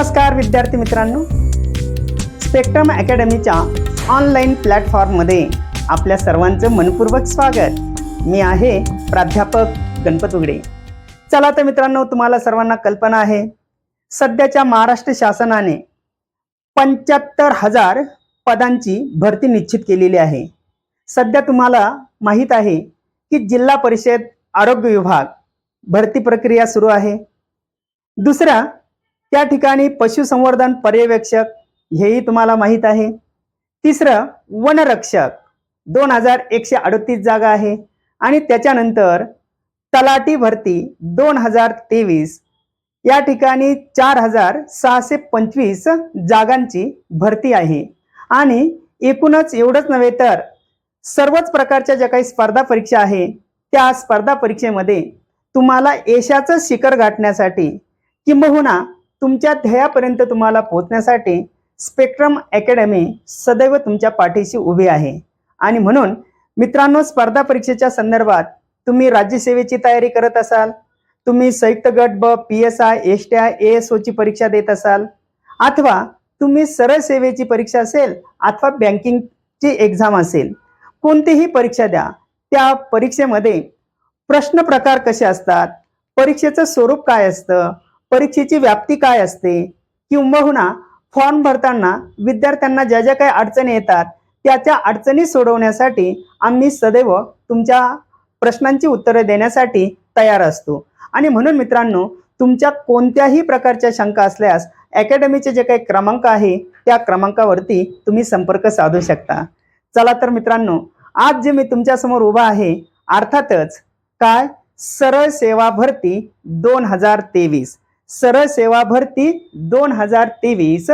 नमस्कार विद्यार्थी मित्रांनो. स्पेक्ट्रम अकॅडमीच्या ऑनलाईन प्लॅटफॉर्ममध्ये आपल्या सर्वांचं मनपूर्वक स्वागत. मी आहे प्राध्यापक गणपत उगडे. चला तर मित्रांनो तुम्हाला सर्वांना कल्पना आहे. सध्याच्या महाराष्ट्र शासनाने पंच्याहत्तर हजार पदांची भरती निश्चित केलेली आहे. सध्या तुम्हाला माहीत आहे की जिल्हा परिषद आरोग्य विभाग भरती प्रक्रिया सुरू आहे. दुसरा त्या ठिकाणी पशुसंवर्धन पर्यवेक्षक हेही तुम्हाला माहीत आहे. तिसरं वनरक्षक. दोन हजार एकशे अडतीस जागा आहे. आणि त्याच्यानंतर तलाटी भरती दोन हजार तेवीस. या ठिकाणी चार हजार सहाशे पंचवीस जागांची भरती आहे. आणि एकूणच एवढंच नव्हे तर सर्वच प्रकारच्या ज्या काही स्पर्धा परीक्षा आहे त्या स्पर्धा परीक्षेमध्ये तुम्हाला यशाचं शिखर गाठण्यासाठी किंबहुना तुमच्या ध्येयापर्यंत तुम्हाला पोहोचण्यासाठी स्पेक्ट्रम अकॅडमी सदैव तुमच्या पाठीशी उभी आहे. आणि म्हणून मित्रांनो स्पर्धा परीक्षेच्या संदर्भात तुम्ही राज्यसेवेची तयारी करत असाल तुम्ही संयुक्त गट ब P S I S T I A S ओची परीक्षा देत असाल अथवा तुम्ही सरळ सेवेची परीक्षा असेल अथवा बँकिंगची एक्झाम असेल कोणतीही परीक्षा द्या. त्या परीक्षेमध्ये प्रश्न प्रकार कसे असतात? परीक्षेचं स्वरूप काय असतं? परीक्षेची व्याप्ती काय असते? किंबहुना फॉर्म भरताना विद्यार्थ्यांना ज्या ज्या काही अडचणी येतात त्या त्या अडचणी सोडवण्यासाठी आम्ही सदैव तुमच्या प्रश्नांची उत्तरे देण्यासाठी तयार असतो. आणि म्हणून मित्रांनो तुमच्या कोणत्याही प्रकारच्या शंका असल्यास अकॅडमीचे जे काही क्रमांक आहे त्या क्रमांकावरती तुम्ही संपर्क साधू शकता. चला तर मित्रांनो आज जे मी तुमच्यासमोर उभा आहे अर्थातच काय? सरळ सेवा भरती दोन हजार तेवीस. सरळ सेवा भरती दोन हजार तेवीस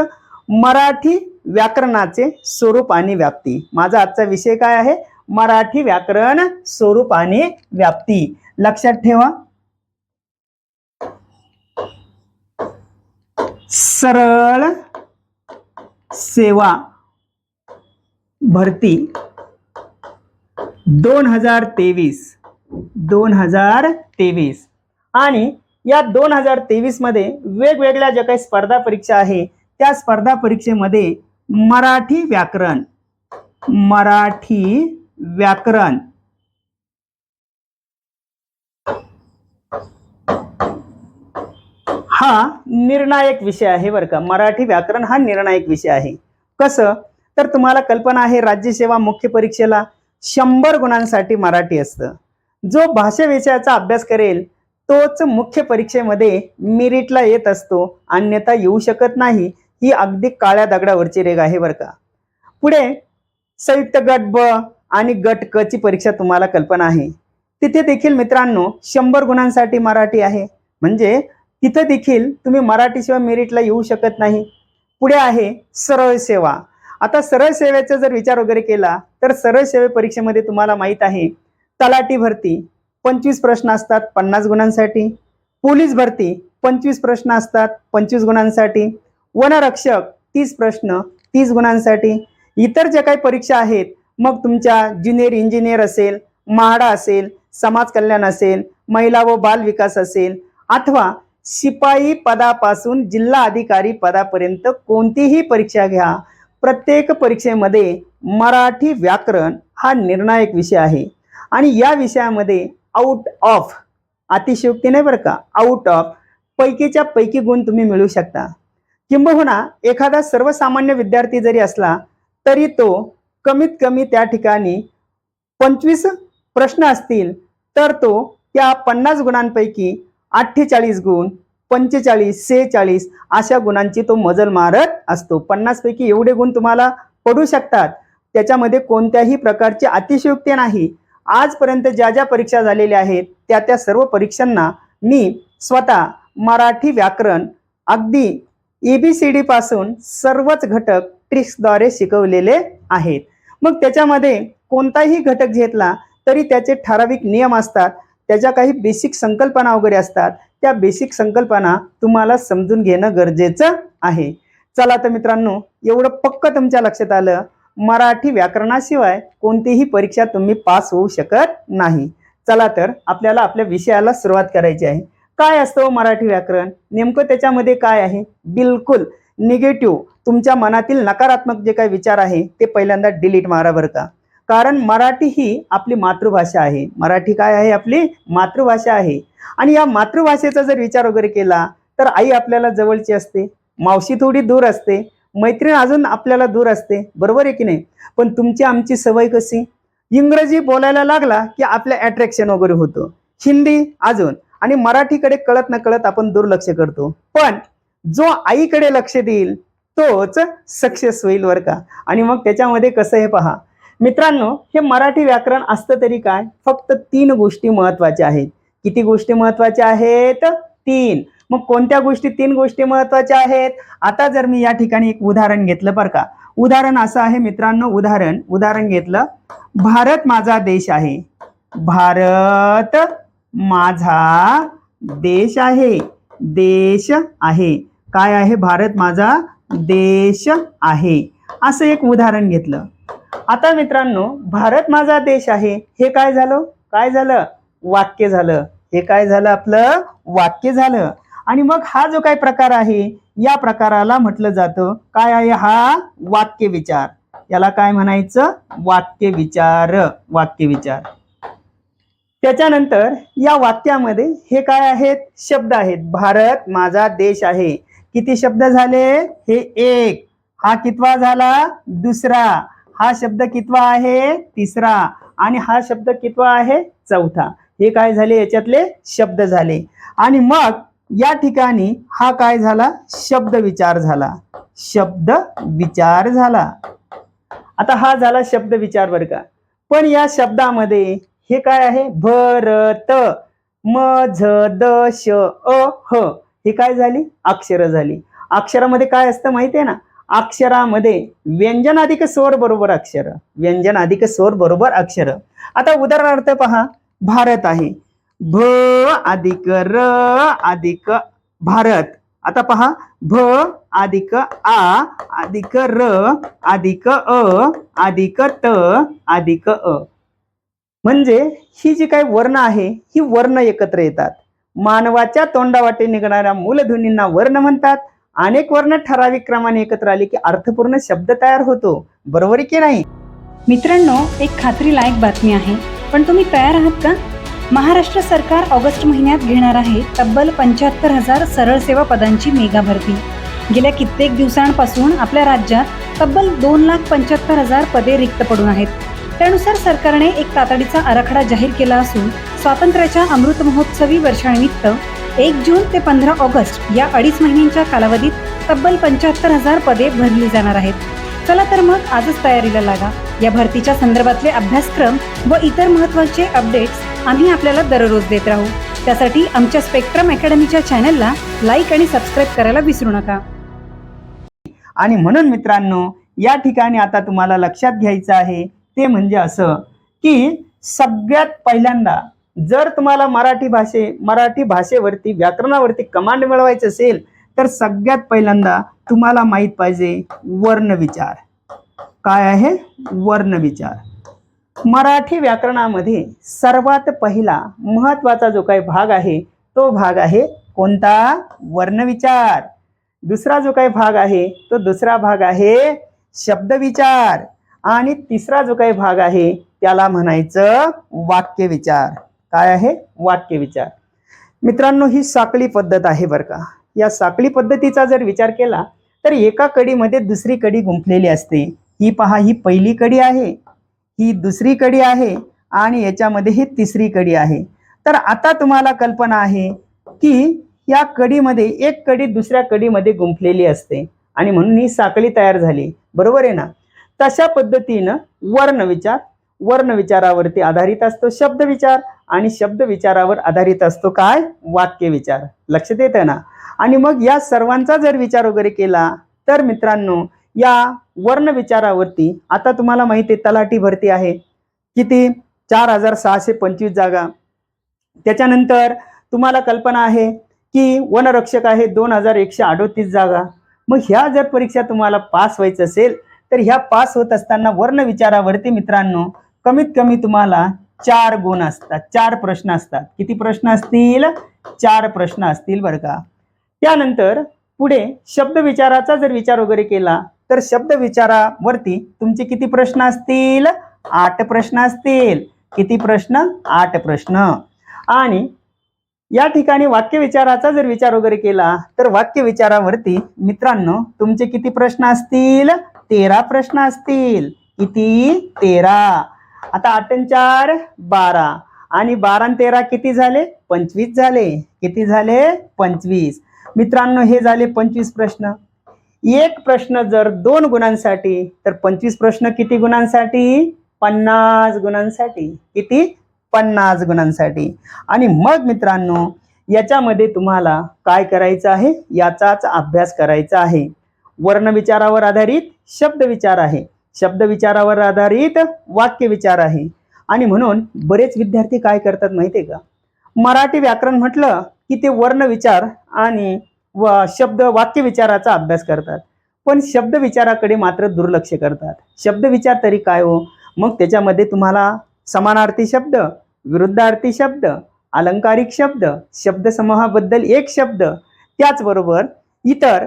मराठी व्याकरणाचे स्वरूप आणि व्याप्ती. माझा आजचा विषय काय आहे? मराठी व्याकरण स्वरूप आणि व्याप्ती. लक्षात ठेवा. सरळ सेवा भरती दोन हजार तेवीस. दोन हजार तेवीस. आणि या दोन हजार तेवीसमध्ये वेगवेगळ्या ज्या काही स्पर्धा परीक्षा आहे त्या स्पर्धा परीक्षेमध्ये मराठी व्याकरण मराठी व्याकरण. हा निर्णायक विषय आहे बरं का. मराठी व्याकरण हा निर्णायक विषय आहे. कसं? तर तुम्हाला कल्पना आहे राज्यसेवा मुख्य परीक्षेला शंभर गुणांसाठी मराठी असतं. जो भाषा विषयाचा अभ्यास करेल तोच मुख्य परीक्षेमध्ये मिरिटला येत असतो. अन्यथा येऊ शकत नाही. ही अगदी काळ्या दगडावरची रेग आहे बरं का. पुढे संयुक्त गट ब आणि गट क ची परीक्षा तुम्हाला कल्पना आहे. तिथे देखील मित्रांनो शंभर गुणांसाठी मराठी आहे. म्हणजे तिथे देखील तुम्ही मराठीशिवाय मेरिटला येऊ शकत नाही. पुढे आहे सरळ सेवा. आता सरळ सेवेचा जर विचार वगैरे केला तर सरळ सेवे परीक्षेमध्ये तुम्हाला माहीत आहे. तलाठी भरती. पंचवीस प्रश्न असतात पन्नास गुणांसाठी. पोलीस भरती पंचवीस प्रश्न असतात पंचवीस गुणांसाठी. वनरक्षक तीस प्रश्न तीस गुणांसाठी. इतर ज्या काही परीक्षा आहेत मग तुमच्या ज्युनियर इंजिनियर असेल म्हाडा असेल समाज कल्याण असेल महिला व बाल विकास असेल अथवा शिपाई पदापासून जिल्हा अधिकारी पदापर्यंत कोणतीही परीक्षा घ्या. प्रत्येक परीक्षेमध्ये मराठी व्याकरण हा निर्णायक विषय आहे. आणि या विषयामध्ये आउट ऑफ अतिशयोक्ती नाही बरं का? आउट ऑफ पैकीच्या पैकी गुण तुम्ही मिळू शकता. किंबहुना एखादा सर्वसामान्य विद्यार्थी जरी असला तरी तो कमीत कमी त्या ठिकाणी पंचवीस प्रश्न असतील तर तो त्या पन्नास गुणांपैकी अठ्ठेचाळीस गुण पंचेचाळीस सेहेचाळीस अशा गुणांची तो मजल मारत असतो. पन्नासपैकी एवढे गुण तुम्हाला पडू शकतात. त्याच्यामध्ये कोणत्याही प्रकारची अतिशयोक्ती नाही. आजपर्यंत ज्या ज्या परीक्षा झालेल्या आहेत त्या त्या सर्व परीक्षांना मी स्वतः मराठी व्याकरण अगदी एबीसीडी पासून सर्वच घटक ट्रिक्सद्वारे शिकवलेले आहेत. मग त्याच्यामध्ये कोणताही घटक घेतला तरी त्याचे ठराविक नियम असतात त्याच्या काही बेसिक संकल्पना वगैरे असतात त्या बेसिक संकल्पना तुम्हाला समजून घेणं गरजेचं आहे. चला तर मित्रांनो एवढं पक्क तुमच्या लक्षात आलं. मराठी व्याकरणाशिवाय कोणतीही परीक्षा तुम्ही पास होऊ शकत नाही. चला तर आपल्याला आपल्या विषयाला सुरुवात करायची आहे. काय असतं हो मराठी व्याकरण? नेमकं त्याच्यामध्ये काय आहे? बिलकुल निगेटिव्ह. तुमच्या मनातील नकारात्मक जे काही विचार आहे ते पहिल्यांदा डिलीट मारा बरं का. कारण मराठी ही आपली मातृभाषा आहे. मराठी काय आहे? आपली मातृभाषा आहे. आणि या मातृभाषेचा जर विचार वगैरे केला तर आई आपल्याला जवळची असते. मावशी थोडी दूर असते. मैत्रीण अजून आपल्याला दूर असते. बरोबर आहे की नाही? पण तुमची आमची सवय कशी? इंग्रजी बोलायला लागला की आपलं अट्रॅक्शन वगैरे होतं. हिंदी अजून. आणि मराठीकडे कळत न कळत आपण दुर्लक्ष करतो. पण जो आईकडे लक्ष देईल तोच सक्सेस होईल वर का. आणि मग त्याच्यामध्ये कसं आहे पहा. मित्रांनो हे मराठी व्याकरण असतं तरी काय? फक्त तीन गोष्टी महत्त्वाच्या आहेत. किती गोष्टी महत्त्वाच्या आहेत? तीन. मग कोणत्या गोष्टी तीन गोष्टी महत्त्वाच्या आहेत? आता जर मी या ठिकाणी एक उदाहरण घेतलं बरं का. उदाहरण असं आहे मित्रांनो उदाहरण उदाहरण घेतलं. भारत माझा देश आहे. भारत माझा देश आहे. देश आहे. काय आहे? भारत माझा देश आहे. असं एक उदाहरण घेतलं. आता मित्रांनो भारत माझा देश आहे. हे काय झालं? काय झालं? वाक्य झालं. हे काय झालं? आपलं वाक्य झालं. आणि मग हा जो काही प्रकार आहे या प्रकाराला म्हटलं जातं. काय आहे हा? वाक्य विचार. याला काय म्हणायचं? वाक्य विचार. वाक्य विचार. त्याच्यानंतर या वाक्यामध्ये हे काय आहेत? शब्द आहेत. भारत माझा देश आहे. किती शब्द झाले? हे एक. हा कितवा झाला? दुसरा. हा शब्द कितवा आहे? तिसरा. आणि हा शब्द कितवा आहे? चौथा. हे काय झाले? याच्यातले शब्द झाले. आणि मग या ठिकाणी हा काय झाला? शब्द विचार झाला. शब्द विचार झाला. आता हा झाला शब्द विचार बर का पण या शब्दामध्ये हे काय आहे? भरत म झ द श अ ह. हे काय झाली? अक्षर झाली. अक्षरामध्ये काय असतं माहिती आहे ना? अक्षरामध्ये व्यंजन अधिक स्वर बरोबर अक्षर. व्यंजन अधिक स्वर बरोबर अक्षर. आता उदाहरणार्थ पहा भारत आहे. भ अधिक र अधिक भारत. आता पहा भ अधिक आ अधिक र अधिक अ अधिक त अधिक अ. म्हणजे ही जी काही वर्ण आहे ही वर्ण एकत्र येतात. मानवाच्या तोंडावाटे निघणाऱ्या मूलध्वनींना वर्ण म्हणतात. अनेक वर्ण ठराविक क्रमाने एकत्र आले की अर्थपूर्ण शब्द तयार होतो. बरोबर आहे की नाही? मित्रांनो एक खात्री लायक बातमी आहे. पण तुम्ही तयार आहात का? महाराष्ट्र सरकार ऑगस्ट महिन्यात घेणार आहे तब्बल पंच्याहत्तर हजार सरळ सेवा पदांची मेगा भरती. गेल्या कित्येक दिवसांपासून आपल्या राज्यात तब्बल दोन लाख पंच्याहत्तर हजार पदे रिक्त पडून आहेत. त्यानुसार सरकारने एक तातडीचा आराखडा जाहीर केला असून स्वातंत्र्याच्या अमृत महोत्सवी वर्षानिमित्त एक जून ते पंधरा ऑगस्ट या अडीच महिन्यांच्या कालावधीत तब्बल पंच्याहत्तर हजार पदे भरली जाणार आहेत. चला तर मग आजच तयारीला लागा. या भरतीच्या संदर्भातले अभ्यासक्रम व इतर महत्त्वाचे अपडेट्स आम्ही आपल्याला दररोज देत राहू. त्यासाठी आमच्या स्पेक्ट्रम अकॅडमीच्या चॅनलला लाईक आणि सबस्क्राईब करायला विसरू नका. आणि म्हणून मित्रांनो या ठिकाणी आता तुम्हाला लक्षात घ्यायचं आहे ते म्हणजे असं की सगळ्यात पहिल्यांदा जर तुम्हाला मराठी भाषे मराठी भाषेवरती व्याकरणावरती कमांड मिळवायचं असेल तर सगळ्यात पहिल्यांदा तुम्हाला माहीत पाहिजे वर्ण विचार. काय आहे? वर्ण विचार. मराठी व्याकरणामध्ये सर्वात पहिला महत्त्वाचा जो काही भाग आहे तो भाग आहे कोणता? वर्णविचार दुसरा जो काही भाग आहे तो दुसरा भाग आहे शब्दविचार आणि तिसरा जो काही भाग आहे त्याला म्हणायचं वाक्यविचार काय आहे? वाक्यविचार मित्रांनो ही साखळी पद्धत आहे बरं का. या साखळी पद्धतीचा जर विचार केला तर एका कडीमध्ये दुसरी कडी गुंफलेली असते. ही पहा ही पहिली कडी आहे ही दुसरी कडी आहे आणि याच्यामध्ये ही तिसरी कडी आहे. तर आता तुम्हाला कल्पना आहे की या कडीमध्ये एक कडी दुसऱ्या कडीमध्ये गुंफलेली असते आणि म्हणून ही साखळी तयार झाली. बरोबर आहे ना? तशा पद्धतीनं वर्ण विचार वर्ण विचारावरती आधारित असतो शब्द विचार आणि शब्द विचारावर आधारित असतो काय? वाक्य विचार. लक्ष देत ना? आणि मग या सर्वांचा जर विचार वगैरे केला तर मित्रांनो या वर्ण विचारावरती आता तुम्हाला माहिती आहे तलाठी भरती आहे. किती? चार हजार सहाशे पंचवीस जागा. त्याच्यानंतर तुम्हाला कल्पना आहे की वनरक्षक आहे दोन हजार एकशे अडोतीस जागा. मग ह्या जर परीक्षा तुम्हाला पास व्हायचं असेल तर ह्या पास होत असताना वर्ण विचारावरती मित्रांनो कमीत कमी तुम्हाला चार गुण असतात चार प्रश्न असतात. किती प्रश्न असतील? चार प्रश्न असतील बरं का. त्यानंतर पुढे शब्द विचाराचा जर विचार वगैरे केला तर शब्द विचारावरती तुमचे किती प्रश्न असतील? आठ प्रश्न असतील. किती प्रश्न? आठ प्रश्न. आणि या ठिकाणी वाक्य विचाराचा जर विचार वगैरे केला तर वाक्य विचारावरती मित्रांनो तुमचे किती प्रश्न असतील? तेरा प्रश्न असतील. किती? तेरा. आता आठ चार बारा. आणि बारा तेरा किती झाले? पंचवीस झाले. किती झाले? पंचवीस. मित्रांनो हे झाले पंचवीस प्रश्न. एक प्रश्न जर दोन गुणांसाठी तर पंचवीस प्रश्न किती गुणांसाठी? पन्नास गुणांसाठी. किती? पन्नास गुणांसाठी. आणि मग मित्रांनो याच्यामध्ये तुम्हाला काय करायचं आहे? याचाच अभ्यास करायचा आहे. वर्ण विचारावर आधारित शब्द विचार आहे. शब्द विचारावर आधारित वाक्य विचार आहे. आणि म्हणून बरेच विद्यार्थी काय करतात माहिती आहे का? मराठी व्याकरण म्हटलं की ते वर्ण विचार आणि व शब्द वाक्य विचाराचा अभ्यास करतात. पण शब्द विचाराकडे मात्र दुर्लक्ष करतात. शब्द विचार तरी काय हो? मग त्याच्यामध्ये तुम्हाला समानार्थी शब्द विरुद्धार्थी शब्द अलंकारिक शब्द शब्दसमूहाबद्दल एक शब्द त्याचबरोबर इतर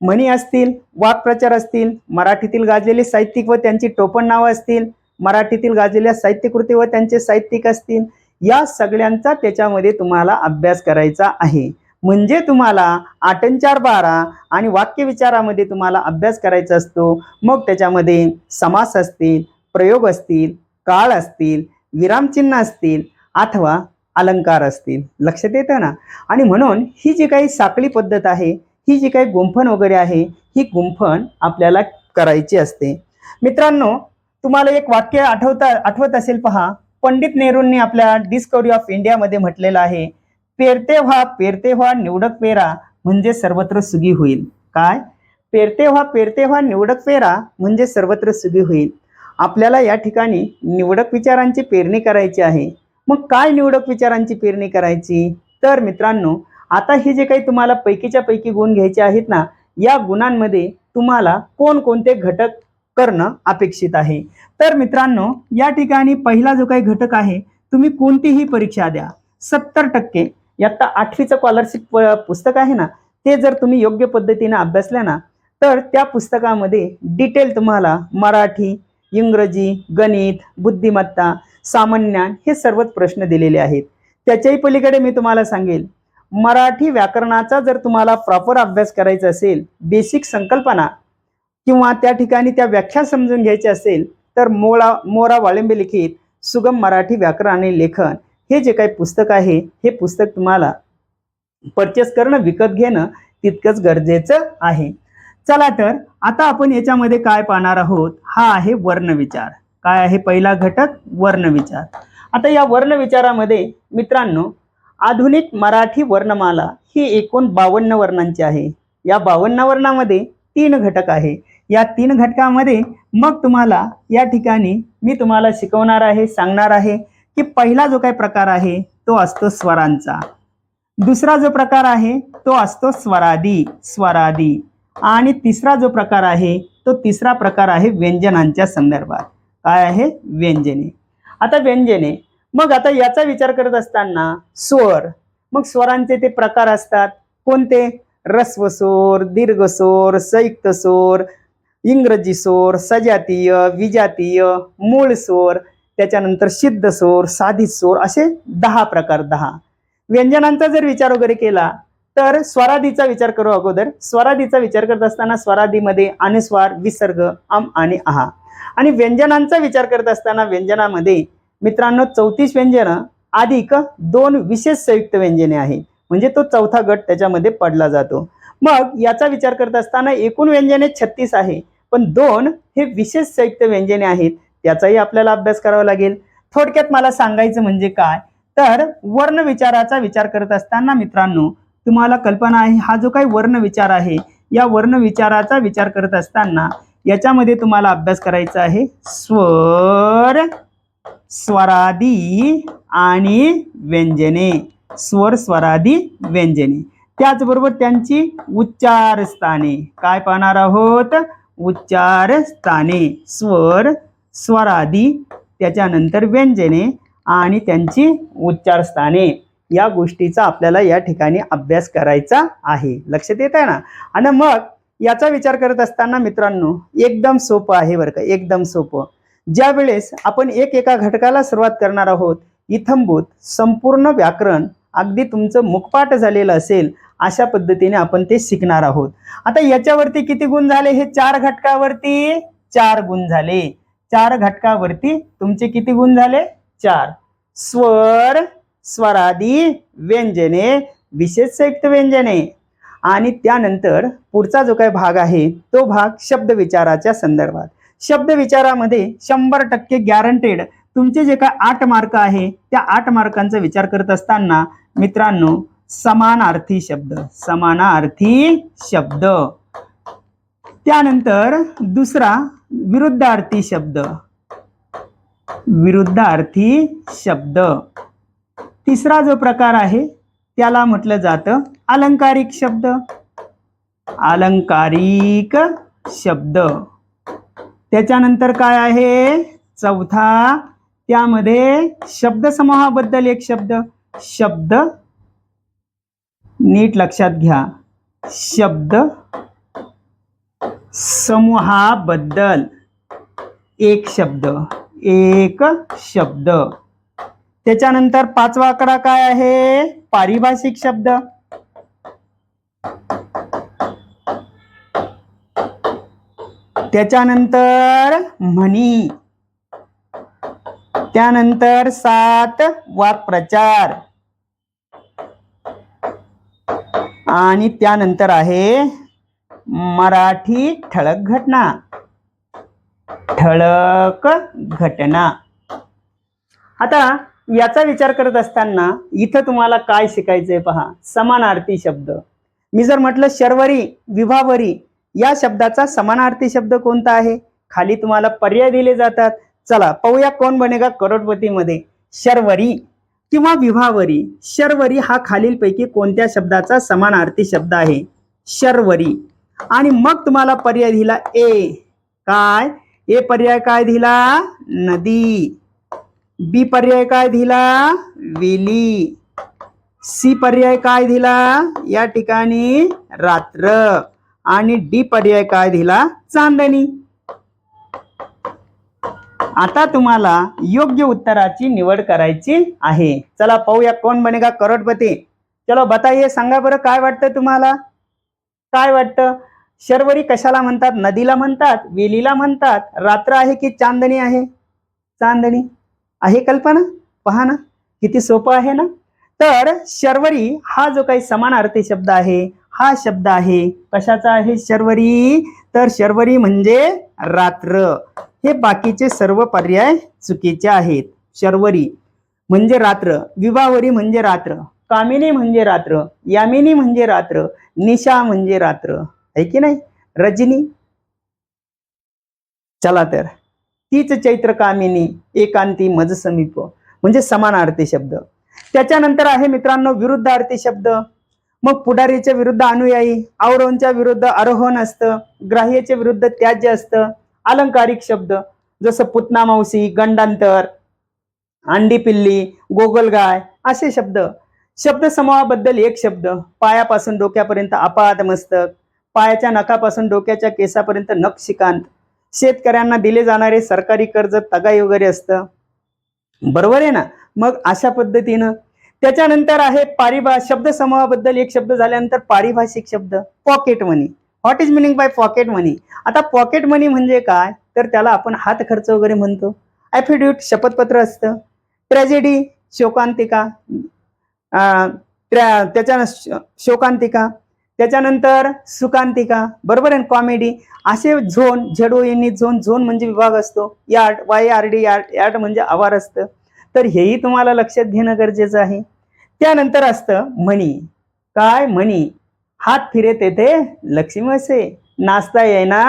म्हणी असतील वाक्प्रचार असतील मराठीतील गाजलेले साहित्यिक व त्यांची टोपण नावं असतील मराठीतील गाजलेल्या साहित्यकृती व त्यांचे साहित्यिक असतील या सगळ्यांचा त्याच्यामध्ये तुम्हाला अभ्यास करायचा आहे. म्हणजे तुम्हाला आठ चार बारा आणि वाक्य विचारामध्ये तुम्हाला अभ्यास करायचा असतो. मग त्याच्यामध्ये समास असतील प्रयोग असतील काळ असतील विरामचिन्ह असतील अथवा अलंकार असतील. लक्षात येतं ना? आणि म्हणून ही जी काही साखळी पद्धत आहे ही जी काही गुंफण वगैरे आहे ही गुंफण आपल्याला करायची असते. मित्रांनो तुम्हाला एक वाक्य आठवता आठवत असेल पहा. पंडित नेहरूंनी आपल्या डिस्कवरी ऑफ इंडियामध्ये म्हटलेलं आहे पेरते व्हा पेरते व्हा निवडक पेरा म्हणजे सर्वत्र सुगी होईल. काय? पेरते व्हा पेरते व्हा निवडक पेरा म्हणजे सर्वत्र सुगी होईल. आपल्याला या ठिकाणी निवडक विचारांची पेरणी करायची आहे. मग काय निवडक विचारांची पेरणी करायची? तर मित्रांनो आता हे जे काही तुम्हाला पैकीच्या पैकी गुण घ्यायचे आहेत ना या गुणांमध्ये तुम्हाला कोणकोणते घटक करणं अपेक्षित आहे? तर मित्रांनो या ठिकाणी पहिला जो काही घटक आहे तुम्ही कोणतीही परीक्षा द्या. सत्तर टक्के. इयत्ता आठवीचं स्कॉलरशिप पुस्तक आहे ना ते जर तुम्ही योग्य पद्धतीने अभ्यासल्या ना तर त्या पुस्तकामध्ये डिटेल तुम्हाला मराठी इंग्रजी गणित बुद्धिमत्ता सामान्यान हे सर्वच प्रश्न दिलेले आहेत. त्याच्याही पलीकडे मी तुम्हाला सांगेल मराठी व्याकरणाचा जर तुम्हाला प्रॉपर अभ्यास करायचा असेल बेसिक संकल्पना किंवा त्या ठिकाणी त्या व्याख्या समजून घ्यायची असेल तर मोळा मोरा वाळिंबे लिखित सुगम मराठी व्याकरण आणि लेखन हे जे काही पुस्तक आहे हे पुस्तक तुम्हाला परचेस करणं विकत घेणं तितकंच गरजेचं आहे. चला तर आता आपण याच्यामध्ये काय पाहणार आहोत? हा आहे वर्ण विचार. काय आहे पहिला घटक? वर्ण विचार. आता या वर्ण विचारामध्ये मित्रांनो आधुनिक मराठी वर्णमाला ही एकूण बावन्न वर्णांची आहे. या बावन्न वर्णामध्ये तीन घटक आहे. या तीन घटकामध्ये मग तुम्हाला या ठिकाणी मी तुम्हाला शिकवणार आहे सांगणार आहे. की पहिला जो काही प्रकार आहे तो असतो स्वरांचा. दुसरा जो प्रकार आहे तो असतो स्वरादी स्वरादी. आणि तिसरा जो प्रकार आहे तो तिसरा प्रकार आहे व्यंजनांच्या संदर्भात. काय आहे? व्यंजने. आता व्यंजने. मग आता याचा विचार करत असताना स्वर. मग स्वरांचे ते प्रकार असतात. कोणते? रस्व स्वर दीर्घ स्वर संयुक्त स्वर इंग्रजी स्वर सजातीय विजातीय मूळ स्वर. त्याच्यानंतर सिद्ध स्वर साधित स्वर असे दहा प्रकार दहा. व्यंजनांचा जर विचार वगैरे केला तर स्वरादीचा विचार करू अगोदर. स्वरादीचा विचार करत असताना स्वरादीमध्ये अनुस्वार विसर्ग आम आणि आहा. आणि व्यंजनांचा विचार करत असताना व्यंजनामध्ये मित्रांनो चौतीस व्यंजनं अधिक दोन विशेष संयुक्त व्यंजने आहे म्हणजे तो चौथा गट त्याच्यामध्ये पडला जातो. मग याचा विचार करत असताना एकूण व्यंजने छत्तीस आहे. पण दोन हे विशेष संयुक्त व्यंजने आहेत. त्याचाही आपल्याला अभ्यास करावा लागेल. थोडक्यात मला सांगायचं म्हणजे काय? तर वर्ण विचाराचा विचार करत असताना मित्रांनो तुम्हाला कल्पना आहे हा जो काही वर्ण विचार आहे या वर्ण विचाराचा विचार करत असताना याच्यामध्ये तुम्हाला अभ्यास करायचा आहे. स्वर स्वरादी आणि व्यंजने. स्वर स्वरादी व्यंजने. त्याचबरोबर त्यांची उच्चारस्थाने. काय पाहणार आहोत? उच्चारस्थाने. स्वर स्वरादी त्याच्यानंतर व्यंजने आणि त्यांची उच्चारस्थाने. या गोष्टीचा आपल्याला या ठिकाणी अभ्यास करायचा आहे. लक्षात येत आहे ना? आणि मग याचा विचार करत असताना मित्रांनो एकदम सोपं आहे बरं का एकदम सोपं. ज्या वेळेस आपण एक एका घटकाला सुरुवात करणार आहोत इथंभूत संपूर्ण व्याकरण अगदी तुमचं मुखपाठ झालेलं असेल अशा पद्धतीने आपण ते शिकणार आहोत. आता याच्यावरती किती गुण झाले? हे चार घटकावरती चार गुण झाले. चार घटकावरती तुमचे किती गुण झाले? चार. स्वर स्वरादी व्यंजने विशेष संयुक्त व्यंजने. आणि त्यानंतर पुढचा जो काही भाग आहे तो भाग शब्द विचाराच्या संदर्भात. शब्द विचारामध्ये शंभर टक्के गॅरंटेड तुमचे जे काय आठ मार्क आहे त्या आठ मार्कांचा विचार करत असताना मित्रांनो समानार्थी शब्द. समानार्थी शब्द. त्यानंतर दुसरा विरुद्धार्थी शब्द. विरुद्धार्थी शब्द. तिसरा जो प्रकार आहे त्याला म्हटलं जातं अलंकारिक शब्द. अलंकारिक शब्द. त्याच्यानंतर काय आहे? चौथा त्यामध्ये शब्द समूहाबद्दल एक शब्द. शब्द नीट लक्षात घ्या. शब्द समूहाबद्दल एक शब्द एक शब्द. त्याच्यानंतर पाचवा आकडा काय आहे? पारिभाषिक शब्द. त्याच्यानंतर म्हणी. त्यानंतर सात वाक्प्रचार. आणि त्यानंतर आहे मराठी ठळक घटना. ठळक घटना. आता याचा विचार करत असताना इथं तुम्हाला काय शिकायचंय पहा. समानार्थी शब्द. मी जर म्हटलं शर्वरी विभावरी या शब्दाचा समानार्थी शब्द कोणता आहे? खाली तुम्हाला पर्याय दिले जातात. चला पाहूया कोण बनेगा करोडपतीमध्ये. शर्वरी किंवा विभावरी. शर्वरी हा खालीलपैकी कोणत्या शब्दाचा समानार्थी शब्द आहे? शर्वरी. आणि मग तुम्हाला पर्याय दिला ए. काय? ए पर्याय काय दिला? नदी. बी पर्याय काय दिला? वेली. सी पर्याय काय दिला? या ठिकाणी रात्र. आणि डी पर्याय काय दिला? चांदणी. आता तुम्हाला योग्य उत्तराची निवड करायची आहे. चला पाहूया कोण बनेगा करोडपती. चलो बताइए सांगा बरं काय वाटतं तुम्हाला? काय वाटतं? शर्वरी कशाला म्हणतात? नदीला म्हणतात? वेलीला म्हणतात? रात्र आहे की चांदणी आहे? चांदणी. आहे कल्पना? पहा ना. किती सोपं आहे ना? तर शर्वरी हा जो काही समानार्थी शब्द आहे हा शब्द आहे. कशाचा आहे शर्वरी? तर शर्वरी म्हणजे रात्र. हे बाकीचे सर्व पर्याय चुकीचे आहेत. शर्वरी म्हणजे रात्र. विवाहवरी म्हणजे रात्र. कामिनी म्हणजे रात्र यामिनी म्हणजे रात्र निशा म्हणजे रात्र. आहे की नाही? रजनी. चला तर. तीच चैत्र कामिनी एकांती मज समीप. म्हणजे समानार्थी शब्द. त्याच्यानंतर आहे मित्रांनो विरुद्धार्थी शब्द. मग पुढारीच्या विरुद्ध अनुयायी अवरोहनच्या विरुद्ध आरोहण असतं ग्राह्याच्या विरुद्ध त्याज्य असतं अलंकारिक शब्द. जसं पुतना मावशी गंडांतर अंडी पिल्ली गोगलगाय असे शब्द. शब्द समूहाबद्दल एक शब्द पायापासून डोक्यापर्यंत अपाद मस्तक पायाच्या नखापासून डोक्याच्या केसापर्यंत नक्षिकांत शेतकऱ्यांना दिले जाणारे सरकारी कर्ज तगाई वगैरे असतं. बरोबर आहे ना? मग अशा पद्धतीनं त्याच्यानंतर आहे पारिभा शब्द समूहाबद्दल एक शब्द झाल्यानंतर पारिभाषिक शब्द pocket money what is meaning by pocket money आता पॉकेट मनी म्हणजे काय? तर त्याला आपण हात खर्च वगैरे म्हणतो. ॲफिड्यूट शपथपत्र असतं. ट्रॅजेडी शोकांतिका त्याच्या शोकांतिका त्याच्यानंतर सुकांतिका बरोबर आहे कॉमेडी. असे झोन झेडो यांनी झोन झोन म्हणजे विभाग असतो. Yard Y R D yard yard म्हणजे आवार असतं. तर हेही तुम्हाला लक्षात घेणं गरजेचं आहे. त्यानंतर असतं म्हणी काय म्हणी हात फिरे तेथे लक्ष्मी असे नाचता येईना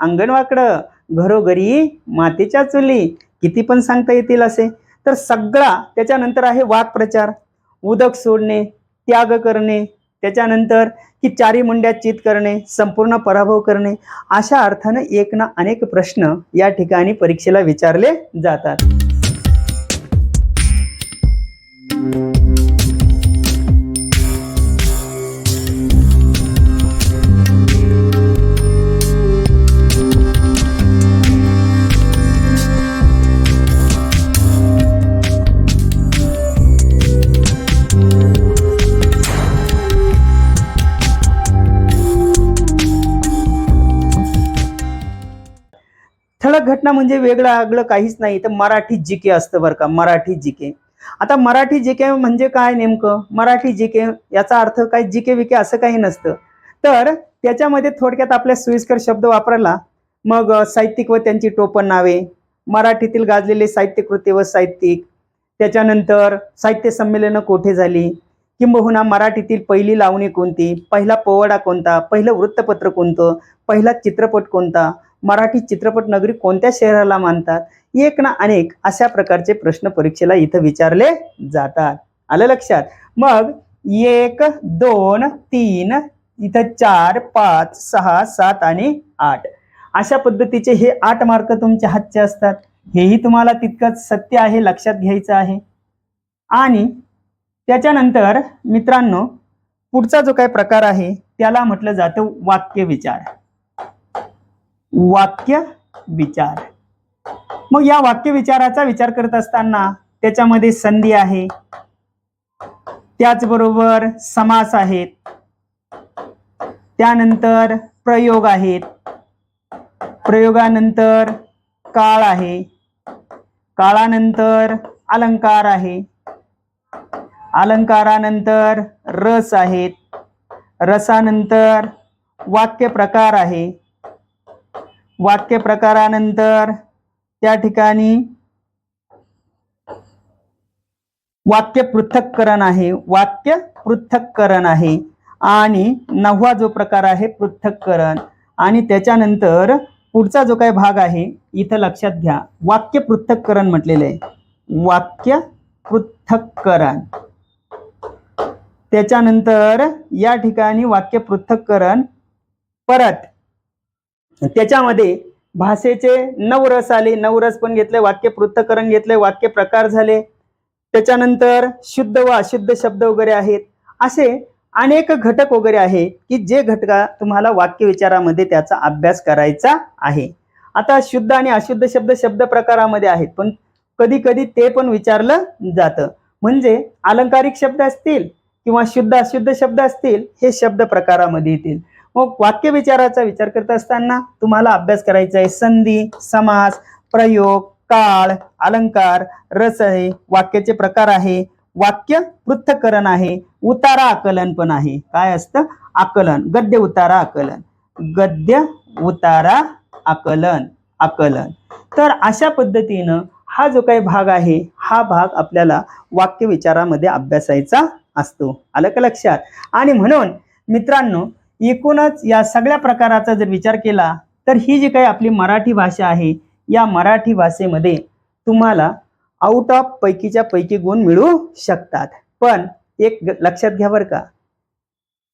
अंगणवाकडं. घरोघरी मातीच्या चुली. किती पण सांगता येतील असे. तर सगळा त्याच्यानंतर आहे वाक्प्रचार. उदक सोडणे त्याग करणे त्याच्यानंतर की चारी मुंड्यात चित करणे संपूर्ण पराभव करणे अशा अर्थानं एक ना अनेक प्रश्न या ठिकाणी परीक्षेला विचारले जातात. घटना म्हणजे वेगळं आगळं काहीच नाही. तर मराठी जी के असतं बरं का मराठी जी के आता मराठी जी के म्हणजे काय नेमकं? मराठी जी के याचा अर्थ काय? जी के विके असं काही नसतं. तर त्याच्यामध्ये थोडक्यात आपल्या सोयीस्कर शब्द वापरला मग साहित्यिक व त्यांची टोपण नावे मराठीतील गाजलेले साहित्यकृती व साहित्यिक त्याच्यानंतर साहित्य संमेलनं कोठे झाली किंबहुना मराठीतील पहिली लावणी कोणती पहिला पोवाडा कोणता पहिलं वृत्तपत्र कोणतं पहिला चित्रपट कोणता मराठी चित्रपट नगरी कोणत्या शहराला मानतात? एक ना अनेक अशा प्रकारचे प्रश्न परीक्षेला इथं विचारले जातात. आलं लक्षात? मग एक दोन तीन इथं चार पाच सहा सात आणि आठ. अशा पद्धतीचे हे आठ मार्क तुमच्या हातचे असतात. हेही तुम्हाला तितकंच सत्य आहे लक्षात घ्यायचं आहे. आणि त्याच्यानंतर मित्रांनो पुढचा जो काही प्रकार आहे त्याला म्हटलं जातं वाक्य विचार वाक्य विचार. मग या वाक्य विचाराचा विचार करत असताना त्याच्यामध्ये संधी आहे. त्याचबरोबर समास आहेत. त्यानंतर प्रयोग आहेत. प्रयोगानंतर काळ आहे. काळानंतर अलंकार आहे. अलंकारानंतर रस आहेत. रसानंतर वाक्य प्रकार आहे. वाक्य प्रकारानंतर त्या ठिकाणी वाक्य पृथक्करण आहे. वाक्य पृथक्करण आहे. आणि नववा जो प्रकार आहे पृथक्करण. आणि त्याच्यानंतर पुढचा जो काही भाग आहे इथं लक्षात घ्या. वाक्य पृथक्करण म्हटलेलं आहे. वाक्य पृथक्करण त्याच्यानंतर या ठिकाणी वाक्य पृथक्करण परत त्याच्यामध्ये भाषेचे नऊ रस आले नऊ रस पण घेतले वाक्य पृथ्थकरण घेतले वाक्य प्रकार झाले. त्याच्यानंतर शुद्ध व अशुद्ध शब्द वगैरे आहेत. असे अनेक घटक वगैरे आहेत की जे घटका तुम्हाला वाक्य विचारामध्ये त्याचा अभ्यास करायचा आहे. आता शुद्ध आणि अशुद्ध शब्द शब्द प्रकारामध्ये आहेत पण कधी कधी ते पण विचारलं जातं. म्हणजे अलंकारिक शब्द असतील किंवा शुद्ध अशुद्ध शब्द असतील हे शब्द प्रकारामध्ये येतील. मग वाक्य विचाराचा विचार करत असताना तुम्हाला अभ्यास करायचा आहे. संधी समास प्रयोग काळ अलंकार रस आहे वाक्याचे प्रकार आहे. वाक्य पृथ्थकरण आहे. उतारा आकलन पण आहे. काय असतं? आकलन. गद्य उतारा आकलन. गद्य उतारा आकलन. आकलन. तर अशा पद्धतीनं हा जो काही भाग आहे हा भाग आपल्याला वाक्य विचारामध्ये अभ्यासायचा असतो. आलं का लक्षात? आणि म्हणून मित्रांनो एकूणच या सगळ्या प्रकाराचा जर विचार केला तर ही जी काही आपली मराठी भाषा आहे या मराठी भाषेमध्ये तुम्हाला आउट ऑफ पैकीच्या पैकी गुण मिळू शकतात. पण एक लक्षात घ्या बरं का.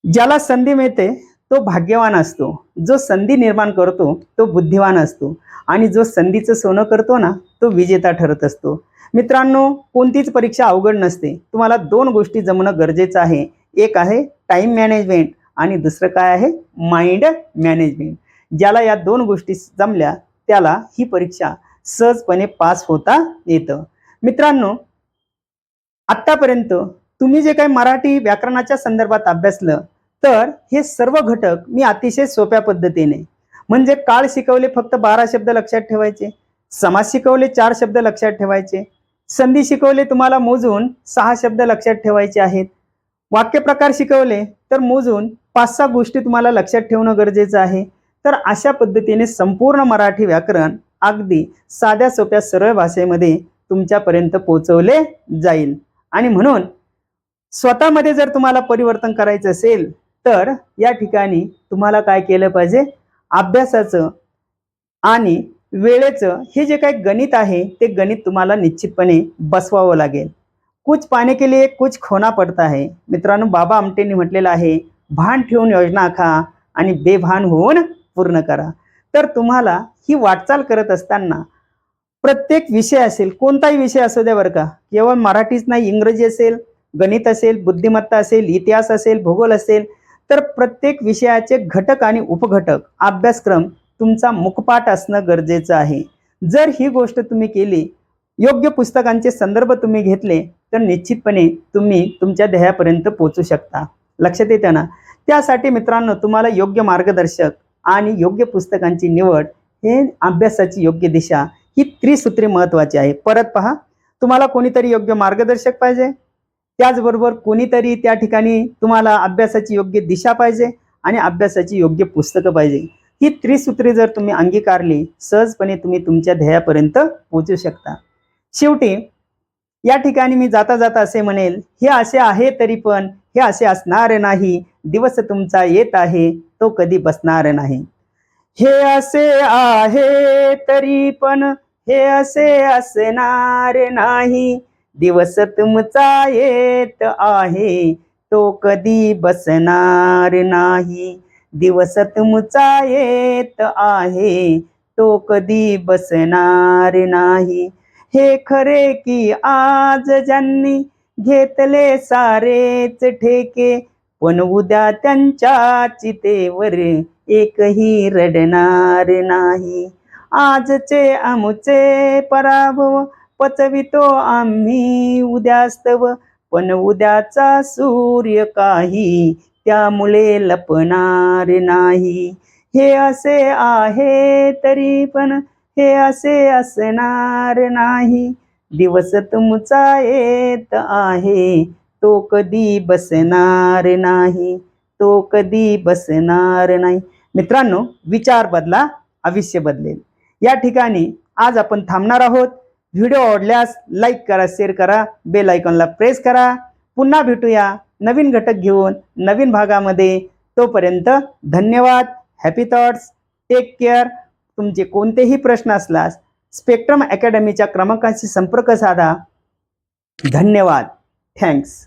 ज्याला संधी मिळते तो भाग्यवान असतो. जो संधी निर्माण करतो तो बुद्धिवान असतो. आणि जो संधीचं सोनं करतो ना तो विजेता ठरत असतो. मित्रांनो कोणतीच परीक्षा अवघड नसते. तुम्हाला दोन गोष्टी जमणं गरजेचं आहे. एक आहे टाइम मॅनेजमेंट आणि दुसरं काय आहे? माइंड मॅनेजमेंट ज्याला या दोन गोष्टी जमल्या त्याला ही परीक्षा सहजपणे पास होता येतं. मित्रांनो आत्तापर्यंत तुम्ही जे काही मराठी व्याकरणाच्या संदर्भात अभ्यासलं तर हे सर्व घटक मी अतिशय सोप्या पद्धतीने म्हणजे काळ शिकवले फक्त बारा शब्द लक्षात ठेवायचे समाज शिकवले चार शब्द लक्षात ठेवायचे संधी शिकवले तुम्हाला मोजून सहा शब्द लक्षात ठेवायचे आहेत वाक्यप्रकार शिकवले तर मोजून पाच सहा गोष्टी तुम्हाला लक्षात ठेवणं गरजेचं आहे. तर अशा पद्धतीने संपूर्ण मराठी व्याकरण अगदी साध्या सोप्या सरळ भाषेमध्ये तुमच्यापर्यंत पोचवले जाईल. आणि म्हणून स्वतःमध्ये जर तुम्हाला परिवर्तन करायचं असेल तर या ठिकाणी तुम्हाला काय केलं पाहिजे? अभ्यासाचं आणि वेळेचं हे जे काही गणित आहे ते गणित तुम्हाला निश्चितपणे बसवावं लागेल. कुछ पाने के लिए कुछ खोना पडता आहे मित्रांनो बाबा आमटेंनी म्हटलेलं आहे भान ठेवून योजना आखा आणि बेभान होऊन पूर्ण करा. तर तुम्हाला ही वाटचाल करत असताना प्रत्येक विषय असेल कोणताही विषय असू द्या बरं का केवळ मराठीच नाही इंग्रजी असेल गणित असेल बुद्धिमत्ता असेल इतिहास असेल भूगोल असेल तर प्रत्येक विषयाचे घटक आणि उपघटक अभ्यासक्रम तुमचा मुखपाठ असणं गरजेचं आहे. जर ही गोष्ट तुम्ही केली योग्य पुस्तकांचे संदर्भ तुम्ही घेतले तर निश्चितपणे तुम्ही तुमच्या ध्येयापर्यंत पोचू शकता. लक्षात येतं ना? त्यासाठी मित्रांनो तुम्हाला योग्य मार्गदर्शक आणि योग्य पुस्तकांची निवड हे अभ्यासाची योग्य दिशा ही त्रिसूत्री महत्वाची आहे. परत पहा तुम्हाला कोणीतरी योग्य मार्गदर्शक पाहिजे? त्याचबरोबर कोणीतरी त्या ठिकाणी तुम्हाला अभ्यासाची योग्य दिशा पाहिजे आणि अभ्यासाची योग्य पुस्तकं पाहिजे. ही त्रिसूत्री जर तुम्ही अंगीकारली सहजपणे तुम्ही तुमच्या ध्येयापर्यंत पोहोचू शकता. शेवटी या ठिकाणी मी जाता जाता असे म्हणेल हे असे आहे तरी पण हे असे असणार नाही. दिवस तुमचा येत आहे तो कधी बसणार नाही. हे असे आहे तरी पण हे असे असणार नाही. दिवस तुमचा येत आहे तो कधी बसणार नाही. दिवस तुमचा येत आहे तो कधी बसणार नाही. हे खरे की आज ज्यांनी घेतले सारेच ठेके पण उद्या त्यांच्या चितेवर एकही रडणार नाही. आजचे आमचे पराभव पचवितो आम्ही उद्यास्तव पण उद्याचा सूर्य काही त्यामुळे लपणार नाही. हे असे आहे तरी पण हे असे असणार नाही. दिवस तुमचा येत आहे. तो कधी बसणार नाही. तो कधी बसणार नाही. मित्रांनो विचार बदला आयुष्य बदलेल. या ठिकाणी आज आपण थांबणार आहोत. व्हिडिओ आवडल्यास लाईक करा शेअर करा बेल आयकॉनला प्रेस करा. पुन्हा भेटूया नवीन घटक घेऊन नवीन भागामध्ये. तोपर्यंत धन्यवाद. Happy thoughts. Take care. तुमचे कोणतेही प्रश्न असल्यास स्पेक्ट्रम अकॅडमीच्या क्रमांकाशी संपर्क साधा. धन्यवाद. थँक्स